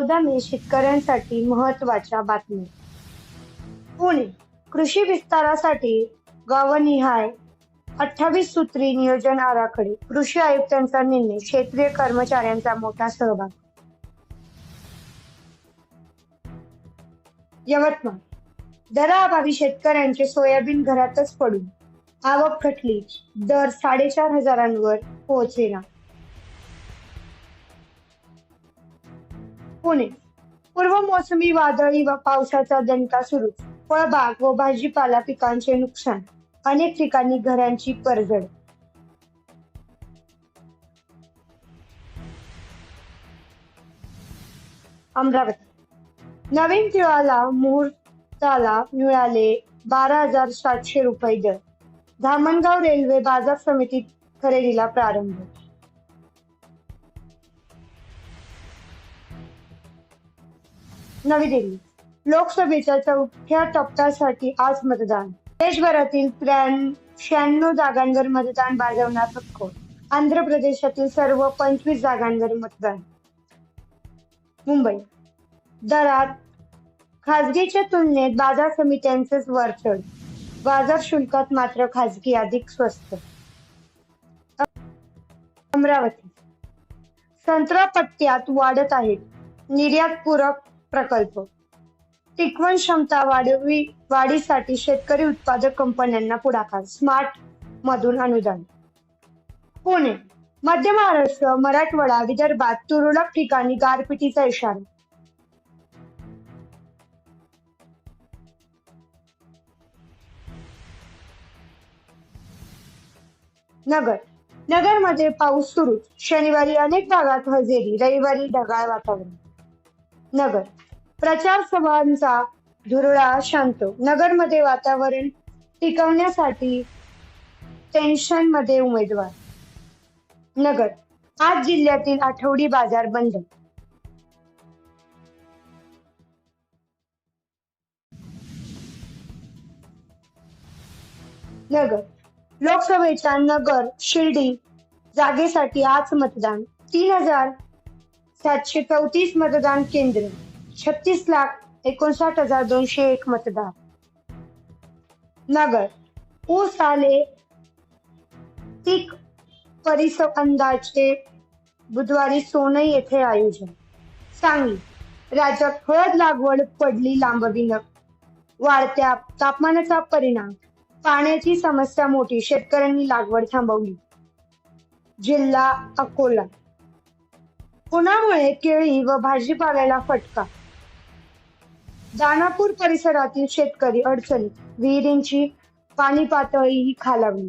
चौदा मे शेतकऱ्यांसाठी महत्त्वाच्या बातमी पुणे कृषी विस्तारासाठी गावनिहाय अठ्ठावीस सूत्री नियोजन आराखडे. कृषी आयुक्तांचा निर्णय क्षेत्रीय कर्मचाऱ्यांचा मोठा सहभाग. यवतमाळ. दराअभावी शेतकऱ्यांचे सोयाबीन घरातच पडून आवक घटली दर साडेचार हजारांवर पोहोचेना. पुणे. पूर्व मोसमी वादळी व पावसाचा दणका सुरूच फळबाग व भाजीपाला पिकांचे नुकसान. अनेक ठिकाणी घरांची परजड. अमरावती. नवीन तिळाला मुहूर्ताला मिळाले बारा हजार सातशे रुपये दर. धामणगाव रेल्वे बाजार समितीत खरेदीला प्रारंभ. नवी दिल्ली. लोकसभेच्या चौथ्या टप्प्यासाठी आज मतदान. देशभरातील शहाण्णव जागांवर मतदान बाजवणार हक्क आंध्र प्रदेशातील सर्व पंचवीस जागांवर मतदान. मुंबई. दरात खासगीच्या तुलनेत बाजार समित्यांचेच वरचढ बाजार शुल्कात मात्र खासगी अधिक स्वस्त. अमरावती. संत्रा पट्ट्यात वाढत आहेत. निर्यात पूरक प्रकल्प. टिकवण क्षमता वाढवी वाढीसाठी शेतकरी उत्पादक कंपन्यांना पुढाकार. स्मार्ट मधून अनुदान. पुणे मध्य महाराष्ट्र मराठवाडा विदर्भात तुरळक ठिकाणी गारपिटीचा इशारा. नगर. नगरमध्ये पाऊस सुरूच. शनिवारी अनेक भागात हजेरी रविवारी ढगाळ वातावरण. नगर. प्रचार सभांचा धुरळा शांत. नगरमध्ये वातावरण टिकवण्यासाठी टेन्शनमध्ये उमेदवार. नगर. आज जिल्ह्यातील आठवडी बाजार बंद. नगर. लोकसभेच्या नगर शिर्डी जागेसाठी आज मतदान. तीन हजार सातशे चौतीस मतदान केंद्र छत्तीस लाख एकोणसाठ हजार दोनशे एक मतदार. नगर ऊस आले पीक परिसर अंदाजचे बुधवारी सोनई येथे आयोजन. सांगली राज्यात हळद लागवड पडली लांबविन. वाढत्या तापमानाचा परिणाम पाण्याची समस्या मोठी शेतकऱ्यांनी लागवड थांबवली. जिल्हा अकोला उन्हामुळे केळी व भाजीपाल्याला फटका. दानापूर परिसरातील शेतकरी अडचणीत. विहिरींची पाणी पातळीही खालावली.